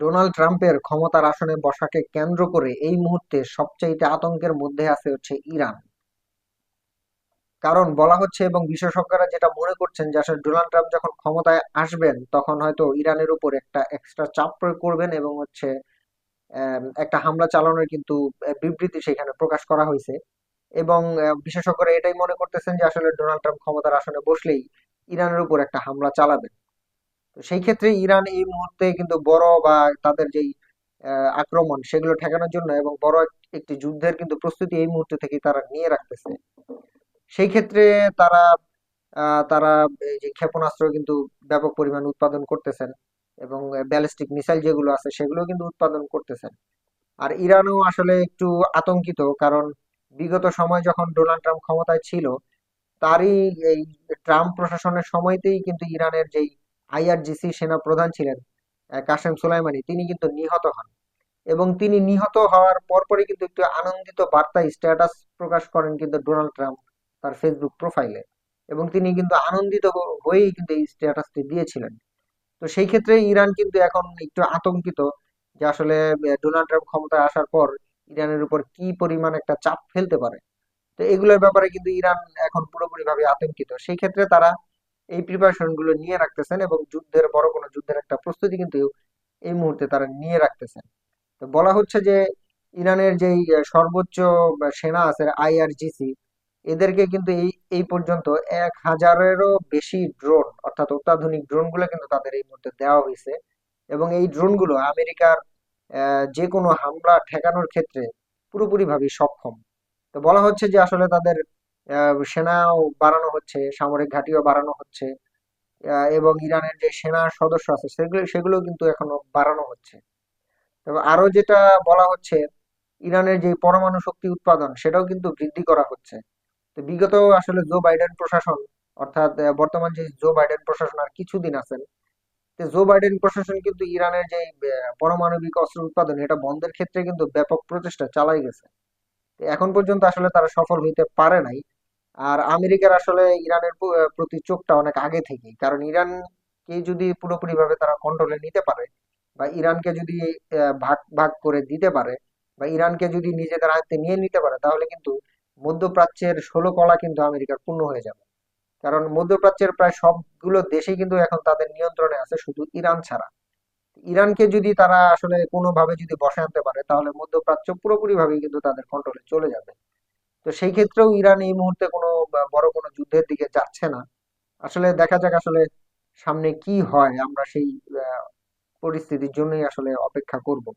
Donald ট্রাম্পের ক্ষমতার আসনে বসাকে কেন্দ্র করে এই মুহূর্তে সবচাইতে আতঙ্কের মধ্যে আছে হচ্ছে ইরান। কারণ বলা হচ্ছে এবং বিশেষজ্ঞরা যেটা মনে করছেন যে আসলে ডোনাল্ড ট্রাম্প যখন ক্ষমতায় আসবেন, তখন হয়তো ইরানের উপর একটা এক্সট্রা চাপ প্রয়োগ করবেন এবং হচ্ছে একটা হামলা চালানোর কিন্তু বিবৃতি সেখানে প্রকাশ করা হয়েছে। এবং বিশেষজ্ঞরা এটাই মনে করতেছেন যে আসলে ডোনাল্ড ট্রাম্প ক্ষমতার আসনে বসলেই ইরানের উপর একটা হামলা চালাবেন। সেই ক্ষেত্রে ইরান এই মুহূর্তে কিন্তু বড় বা তাদের যেই আক্রমণ সেগুলো ঠেকানোর জন্য এবং বড় একটি যুদ্ধের কিন্তু প্রস্তুতি এই মুহূর্তে থেকে তারা নিয়ে রাখতেছে। সেই ক্ষেত্রে তারা তারা যে ক্ষেপণাস্ত্র কিন্তু ব্যাপক পরিমাণ উৎপাদন করতেছেন এবং ব্যালিস্টিক মিসাইল যেগুলো আছে সেগুলো কিন্তু উৎপাদন করতেছেন। আর ইরানও আসলে একটু আতঙ্কিত কারণ বিগত সময় যখন ডোনাল্ড ট্রাম্প ক্ষমতায় ছিল, তারই এই ট্রাম্প প্রশাসনের সময়তেই কিন্তু ইরানের যেই আইআরজিসি সেনা প্রধান ছিলেন কাসেম সোলাইমানি। তিনি কিন্তু নিহত হন। এবং তিনি নিহত হওয়ার পরপরই কিন্তু একটু আনন্দিত বার্তা, স্ট্যাটাস প্রকাশ করেন কিন্তু ডোনাল্ড ট্রাম্প তার ফেসবুক প্রোফাইলে। এবং তিনি কিন্তু আনন্দিত হয়েই কিন্তু এই স্ট্যাটাসটি দিয়েছিলেন। তো সেই ক্ষেত্রে ইরান কিন্তু এখন একটু আতঙ্কিত যে আসলে ডোনাল্ড ট্রাম্প ক্ষমতায় আসার পর ইরানের উপর কি পরিমাণ একটা চাপ ফেলতে পারে। তো এগুলোর ব্যাপারে কিন্তু ইরান এখন পুরোপুরি ভাবে আতঙ্কিত। সেই ক্ষেত্রে তারা এই প্রিপারেশনগুলো নিয়ে রাখতেছেন এবং যুদ্ধের, বড় কোনো যুদ্ধের একটা প্রস্তুতি কিন্তু এই মুহূর্তে তারা নিয়ে রাখতেছেন। তো বলা হচ্ছে যে, ইরানের যেই সর্বোচ্চ সেনা আছে আইআরজিসি, এদেরকে কিন্তু এই এই পর্যন্ত এক হাজারেরও বেশি ড্রোন অর্থাৎ অত্যাধুনিক ড্রোনগুলো কিন্তু তাদের এই মুহূর্তে দেওয়া হয়েছে। এবং এই ড্রোনগুলো আমেরিকার যে কোনো হামলা ঠেকানোর ক্ষেত্রে পুরোপুরিভাবে সক্ষম। তো বলা হচ্ছে যে আসলে তাদের সেনাও বাড়ানো হচ্ছে, সামরিক ঘাঁটিও বাড়ানো হচ্ছে এবং ইরানের যে সেনা সদস্য আছে, সেগুলো সেগুলো কিন্তু এখনও বাড়ানো হচ্ছে। তবে আরও যেটা বলা হচ্ছে, ইরানের যে পরমাণু শক্তি উৎপাদন, সেটাও কিন্তু বৃদ্ধি করা হচ্ছে। তো বিগত আসলে জো বাইডেন প্রশাসন, অর্থাৎ বর্তমান যে জো বাইডেন প্রশাসন আর কিছুদিন আছেন জো বাইডেন প্রশাসন কিন্তু ইরানের যে পারমাণবিক অস্ত্র উৎপাদন, এটা বন্ধের ক্ষেত্রে কিন্তু ব্যাপক প্রচেষ্টা চালাই গেছে। এখন পর্যন্ত আসলে তারা সফল হইতে পারে নাই। আর আমেরিকার আসলে ইরানের প্রতি চোখটা অনেক আগে থেকেই। কারণ ইরানকে যদি পুরোপুরি ভাবে তারা কন্ট্রোলে নিতে পারে বা ইরানকে যদি ভাগ ভাগ করে দিতে পারে বা ইরানকে যদি নিজেদের আয়ত্তে নিয়ে নিতে পারে, তাহলে কিন্তু মধ্যপ্রাচ্যের ষোলো কলা কিন্তু আমেরিকার পূর্ণ হয়ে যাবে। কারণ মধ্যপ্রাচ্যের প্রায় সবগুলো দেশেই কিন্তু এখন তাদের নিয়ন্ত্রণে আছে শুধু ইরান ছাড়া। ইরানকে যদি তারা আসলে কোনোভাবে যদি বসে আনতে পারে, তাহলে মধ্যপ্রাচ্য পুরোপুরি ভাবে কিন্তু তাদের কন্ট্রোলে চলে যাবে। তো সেই ক্ষেত্রেও ইরান এই মুহূর্তে কোনো বড় কোনো যুদ্ধের দিকে যাচ্ছে না। আসলে দেখা যাক আসলে সামনে কি হয়। আমরা সেই পরিস্থিতির জন্যই আসলে অপেক্ষা করব।